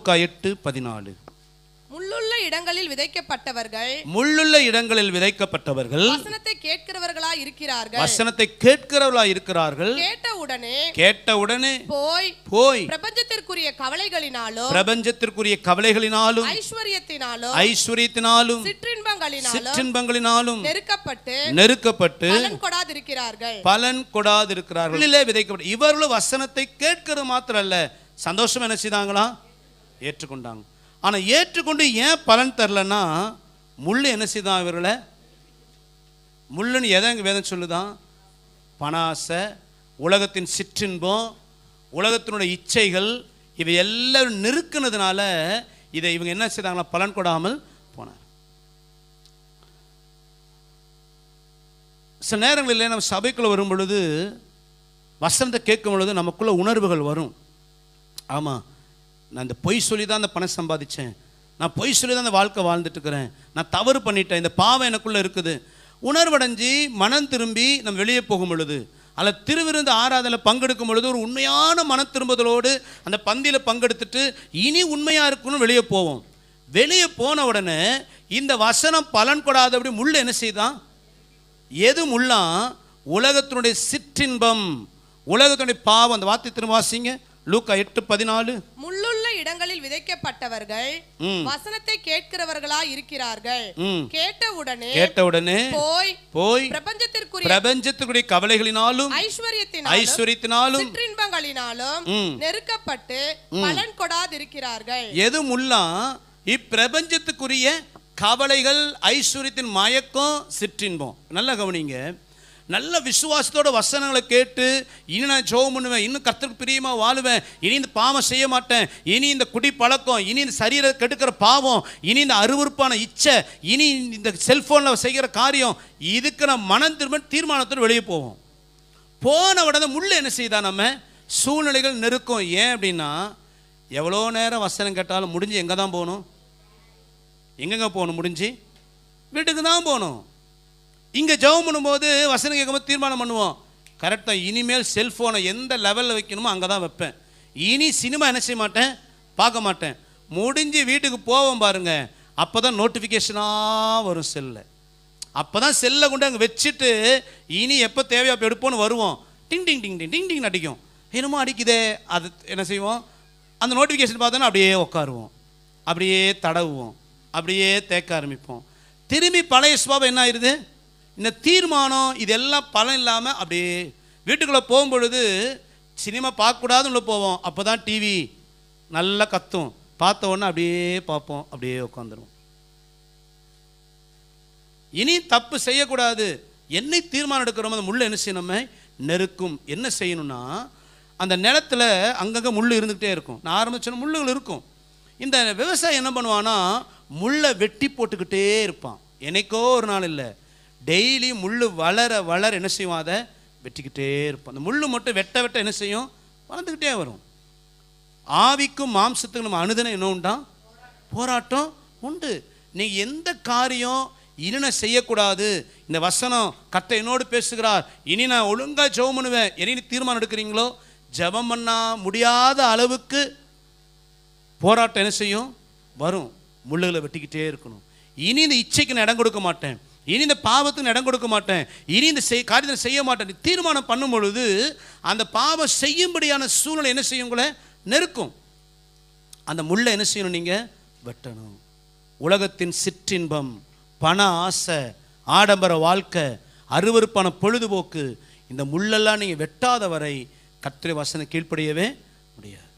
லூக்கா எட்டு பதினாலு. முள்ளுள்ள இடங்களில் விதைக்கப்பட்டவர்கள் முள்ளுள்ள இடங்களில் விதைக்கப்பட்டவர்கள் வசனத்தை கேட்கிறவர்களா இருக்கிறார்கள். வசனத்தை கேட்கிறவர்களா இருக்கிறார்கள். கேட்ட உடனே கேட்ட உடனே போய் போய் பிரபஞ்சத்திற்குரிய கவலைகளினாலும் பிரபஞ்சத்திற்குரிய கவலைகளினாலும் ஐஸ்வர்யத்தினாலும் ஐஸ்வர்யத்தினாலும் சிற்றின்பங்களினாலும் சிற்றின்பங்களினாலும் நெருக்கப்பட்டு நெருக்கப்பட்டு பலன் கொடாதிருக்கிறார்கள். பலன் கொடாதிருக்கிறார்கள். விதைக்கப்பட்ட இவர்களும் வசனத்தை கேட்கிறது மாத்திரம் அல்ல சந்தோஷம் என்ன செய்தாங்களா? ஏற்றுக்கொண்டாங்க. ஆனால் ஏற்றுக்கொண்டு ஏன் பலன் தரலன்னா முள் என்ன செய்தான் இவர்களை? முள்ளுன்னு எதை இங்க வேதம் சொல்லுதான்? பணாசை உலகத்தின் சிற்றின்பம் உலகத்தினுடைய இச்சைகள் இவை எல்லாரும் நெருக்கினதுனால இதை இவங்க என்ன செய்தாங்களா பலன் கொடாமல் போனார். சில நேரங்களில் நம்ம சபைக்குள்ளே வரும் பொழுது வசனத்தை கேட்கும் பொழுது நமக்குள்ள உணர்வுகள் வரும். ஆமாம் நான் இந்த பொய் சொல்லி தான் அந்த பணம் சம்பாதிச்சேன். நான் பொய் சொல்லி தான் அந்த வாழ்க்கை வாழ்ந்துட்டுருக்கிறேன். நான் தவறு பண்ணிட்டேன். இந்த பாவம் எனக்குள்ளே இருக்குது. உணர்வடைஞ்சு மனம் திரும்பி நம்ம வெளியே போகும் பொழுது அதில் திருவிருந்து ஆராதனை பங்கெடுக்கும் பொழுது ஒரு உண்மையான மன திரும்புதலோடு அந்த பந்தியில் பங்கெடுத்துட்டு இனி உண்மையாக இருக்கணும் வெளியே போவோம். வெளியே போன உடனே இந்த வசனம் பலன் கொடாதபடி முள்ள என்ன செய்தான் எது முள்ளா? உலகத்தினுடைய சிற்றின்பம் உலகத்தினுடைய பாவம். அந்த வார்த்தை திரும்ப வாசிங்க. லூக்கா எட்டு பதினாலு. முள்ளு விதைக்கப்பட்டவர்கள். வசனத்தை கேட்கிறவர்களா இருக்கிறார்கள் ம். கேட்ட உடனே கேட்ட உடனே போய் போய் பிரபஞ்சத்திற்குரிய பிரபஞ்சத்துக்குரிய கவலைகளினாலும் ஐஸ்வர்யத்தினாலும் ஐஸ்வர்யத்தினாலும் சிற்றின்பங்களினாலும். நெருக்கப்பட்டு பலன் கொடாதிருக்கிறார்கள் எது முல்லாம் இப்பிரபஞ்சத்துக்குரிய கவலைகள் ஐஸ்வர்யத்தின் மயக்கம் சிற்றின்பம் நல்லா கவனிங்க நல்ல விசுவாசத்தோட வசனங்களை கேட்டு இனி நான் ஜெபம் பண்ணுவேன் இன்னும் கர்த்தருக்கு பிரியமாக வாழுவேன் இனி இந்த பாவம் செய்ய மாட்டேன் இனி இந்த குடி பழக்கம் இனி இந்த சரீர கெடுக்கிற பாவம் இனி இந்த அருவருப்பான இச்சை இனி இந்த செல்ஃபோனில் செய்கிற காரியம் இதுக்கு நான் மனம் திரும்ப தீர்மானத்தோடு வெளியே போவோம். போன உடனே முள்ள என்ன செய்தா நம்ம? சூழ்நிலைகள் நெருக்கம். ஏன் அப்படின்னா எவ்வளோ நேரம் வசனம் கேட்டாலும் முடிஞ்சு எங்கே தான் போகணும்? எங்கெங்க போகணும் முடிஞ்சு? வீட்டுக்கு தான் போகணும். இங்கே ஜெபம் பண்ணும்போது வசனம் கேட்கும்போது தீர்மானம் பண்ணுவோம். கரெக்டாக இனிமேல் செல்ஃபோனை எந்த லெவலில் வைக்கணுமோ அங்கே தான் வைப்பேன். இனி சினிமா என்ன செய்ய மாட்டேன்? பார்க்க மாட்டேன். முடிஞ்சு வீட்டுக்கு போவோம் பாருங்கள் அப்போ தான் நோட்டிஃபிகேஷனாக வரும் செல்லை அப்போ தான் செல்லை கொண்டு அங்கே வச்சுட்டு இனி எப்போ தேவையோ அப்போ எடுப்போன்னு வருவோம். டிங் டிங் டிங் டிங் டிங் டிங் அடிக்கும் என்னமோ அடிக்குதே. அது என்ன செய்வோம்? அந்த நோட்டிஃபிகேஷன் பார்த்தோன்னா அப்படியே உட்காருவோம். அப்படியே தடவுவோம். அப்படியே தேக்க ஆரம்பிப்போம். திரும்பி பழைய சுபாவம் என்ன ஆயிருது? இந்த தீர்மானம் இதெல்லாம் பலன் இல்லாமல் அப்படியே வீட்டுக்குள்ளே போகும்பொழுது சினிமா பார்க்கக்கூடாதுன்னு உள்ள போவோம். அப்போ தான் டிவி நல்லா கத்தும். பார்த்த உடனே அப்படியே பார்ப்போம். அப்படியே உட்காந்துருவோம் இனி தப்பு செய்யக்கூடாது. என்னை தீர்மானம் எடுக்கிறோமோ அந்த முள்ளை என்ன செய்யணும் நெருக்கும். என்ன செய்யணும்னா அந்த நிலத்தில் அங்கங்கே முள் இருந்துக்கிட்டே இருக்கும். நான் ஆரம்பிச்ச முள்ளுகள் இருக்கும். இந்த விவசாயி என்ன பண்ணுவான்னா முள்ளை வெட்டி போட்டுக்கிட்டே இருப்பான். என்னைக்கோ ஒரு நாள் இல்லை. டெய்லி முள் வளர வளர என்ன செய்வோம் அதை வெட்டிக்கிட்டே இருப்போம். அந்த முள் மட்டும் வெட்ட வெட்ட என்ன செய்யும்? வளர்ந்துக்கிட்டே வரும். ஆவிக்கும் மாம்சத்துக்கும் நம்ம அனுதினம் என்ன உண்டா? போராட்டம் உண்டு. நீ எந்த காரியம் இனி நான் செய்யக்கூடாது. இந்த வசனம் கத்தை என்னோடு பேசுகிறார். இனி நான் ஒழுங்காக ஜெபம் பண்ணுவேன். இனி நீ தீர்மானம் எடுக்கிறீங்களோ? ஜெபம் பண்ணா முடியாத அளவுக்கு போராட்டம் என்ன செய்யும்? வரும். முள்ளுகளை வெட்டிக்கிட்டே இருக்கணும். இனி இந்த இச்சைக்கு நான் இடம் கொடுக்க மாட்டேன். இனி இந்த பாவத்துக்கு இடம் கொடுக்க மாட்டேன். இனி இந்த செய் காரியத்தை செய்ய மாட்டேன். தீர்மானம் பண்ணும் பொழுது அந்த பாவம் செய்யும்படியான சூழ்நிலை என்ன செய்யும் உங்களை? நெருக்கும். அந்த முள்ளை என்ன செய்யணும் நீங்கள் வெட்டணும். உலகத்தின் சிற்றின்பம் பண ஆசை ஆடம்பர வாழ்க்கை அருவருப்பான பொழுதுபோக்கு இந்த முள்ளெல்லாம் நீங்கள் வெட்டாத வரை கத்திரை வாசனை கீழ்ப்படியவே முடியாது.